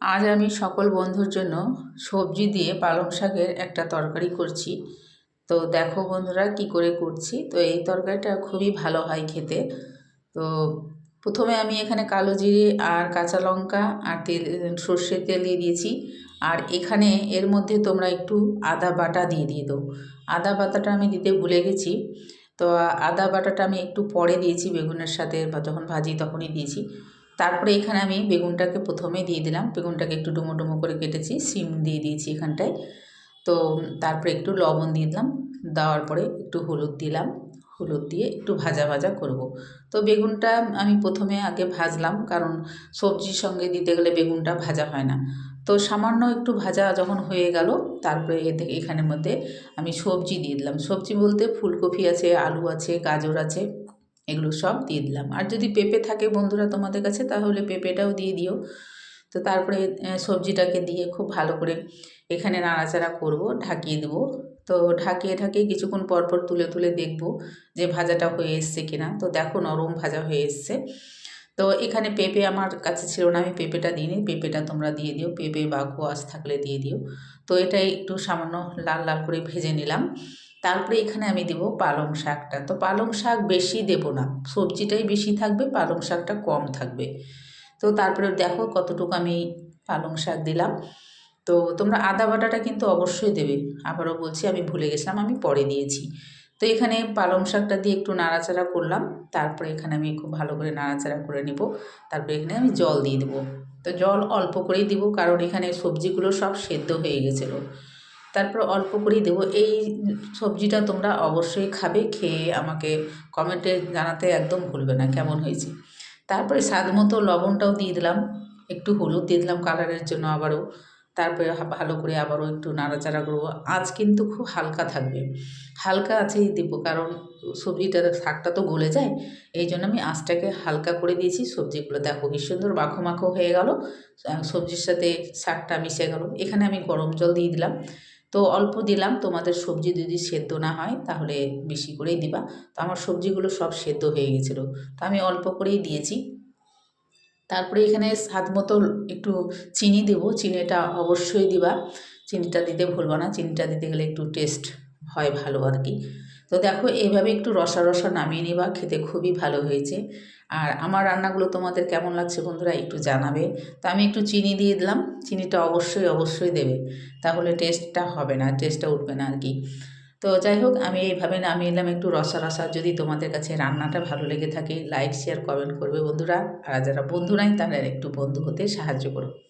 আজ আমি সকল বন্ধুর জন্য সবজি দিয়ে পালং শাকের একটা তরকারি করছি। তো দেখো বন্ধুরা কি করে করছি। তো এই তরকারিটা খুবই ভালো হয় খেতে। তো প্রথমে আমি এখানে কালো জিরে আর কাঁচা লঙ্কা আর তেল, সর্ষের তেল দিয়ে দিয়েছি। আর এখানে এর মধ্যে তোমরা একটু আদা বাটা দিয়ে দিয়ে দাও। আদা বাটাটা আমি দিতে ভুলে গেছি। তো আদা বাটাটা আমি একটু পরে দিয়েছি বেগুনের সাথে বা যখন ভাজি তখনই দিয়েছি। তারপরে এখানে আমি বেগুনটাকে প্রথমে দিয়ে দিলাম। বেগুনটাকে একটু ডুমো ডুমো করে কেটেছি সিম দিয়ে দিয়েছি এখানটায়। তো তারপরে একটু লবণ দিয়ে দিলাম, দেওয়ার পরে একটু হলুদ দিলাম। হলুদ দিয়ে একটু ভাজা ভাজা করব। তো বেগুনটা আমি প্রথমে আগে ভাজলাম, কারণ সবজির সঙ্গে দিতে গেলে বেগুনটা ভাজা হয় না। তো সামান্য একটু ভাজা যখন হয়ে গেল, তারপরে এতে এখানের মধ্যে আমি সবজি দিয়ে দিলাম। সবজি বলতে ফুলকপি আছে, আলু আছে, গাজর আছে এগুলো সব দিয়ে দিলাম। আর যদি পেঁপে থাকে বন্ধুরা তোমাদের কাছে, তাহলে পেঁপেটাও দিয়ে দিও। তো তারপরে সবজিটাকে দিয়ে খুব ভালো করে এখানে নাড়াচাড়া করব, ঢাকিয়ে দেবো। তো ঢাকিয়ে ঢাকিয়ে কিছুক্ষণ পরপর তুলে তুলে দেখব যে ভাজাটা হয়ে এসছে কিনা। তো দেখো নরম ভাজা হয়ে এসছে। তো এখানে পেঁপে আমার কাছে ছিল না, আমি পেঁপেটা দিইনি। পেঁপেটা তোমরা দিয়ে দিও। পেঁপে বা কোয়াশ থাকলে দিয়ে দিও। তো এটা একটু সামান্য লাল লাল করে ভেজে নিলাম। তারপরে এখানে আমি দেবো পালং শাকটা। তো পালং শাক বেশি দেব না। সবজিটাই বেশি থাকবে, পালং শাকটা কম থাকবে। তো তারপরে দেখো কতটুকু আমি পালং শাক দিলাম। তো তোমরা আদা বাটাটা কিন্তু অবশ্যই দেবে। আবারও বলছি, আমি ভুলে গেছিলাম, আমি পরে দিয়েছি। তো এখানে পালং শাকটা দিয়ে একটু নাড়াচাড়া করলাম। তারপরে এখানে আমি খুব ভালো করে নাড়াচাড়া করে নেব। তারপরে এখানে আমি জল দিয়ে দেবো। তো জল অল্প করেই দিব, কারণ এখানে সবজিগুলো সব সেদ্ধ হয়ে গেছিল। তারপর অল্প করেই দেবো। এই সবজিটা তোমরা অবশ্যই খাবে, খেয়ে আমাকে কমেন্টে জানাতে একদম ভুলবে না কেমন হয়েছে। তারপরে স্বাদ মতো লবণটাও দিয়ে দিলাম, একটু হলুদ দিয়ে দিলাম কালারের জন্য আবারও। তারপরে ভালো করে আবারও একটু নাড়াচাড়া করব। আজ কিন্তু খুব হালকা থাকবে। হালকা আছেই দেবো, কারণ সবজিটা শাকটা তো গলে যায়। এই জন্য আমি আঁচটাকে হালকা করে দিয়েছি সবজিগুলো। দেখো কি সুন্দর মাখো মাখো হয়ে গেল। সবজির সাথে শাকটা মিশে গেল। এখানে আমি গরম জল দিয়ে দিলাম। তো অল্প দিলাম, তোমাদের সবজি যদি সেদ্ধ না হয় তাহলে বেশি করেই দিবা। তো আমার সবজিগুলো সব সেদ্ধ হয়ে গেছিল। তো আমি অল্প করেই দিয়েছি। তারপরে এখানে স্বাদ মতো একটু চিনি দেবো। চিনিটা অবশ্যই দিবা। চিনিটা দিতে ভুলবো না। চিনিটা দিতে গেলে একটু টেস্ট হয় ভালো আর কি। তো দেখো এইভাবে একটু রসা রসা নামিয়ে নিবা, খেতে খুবই ভালো হয়েছে। আর আমার রান্নাগুলো তোমাদের কেমন লাগছে বন্ধুরা একটু জানাবে। তো আমি একটু চিনি দিয়ে দিলাম, চিনিটা অবশ্যই অবশ্যই দেবে। তাহলে টেস্টটা হবে না, টেস্টটা উঠবে না আর কি। তো যাই হোক, আমি এইভাবে নামিয়ে এলাম একটু রসা রসা। যদি তোমাদের কাছে রান্নাটা ভালো লেগে থাকে, লাইক, শেয়ার, কমেন্ট করবে বন্ধুরা। আর যারা বন্ধু নাই, তারা একটু বন্ধু হতে সাহায্য করো।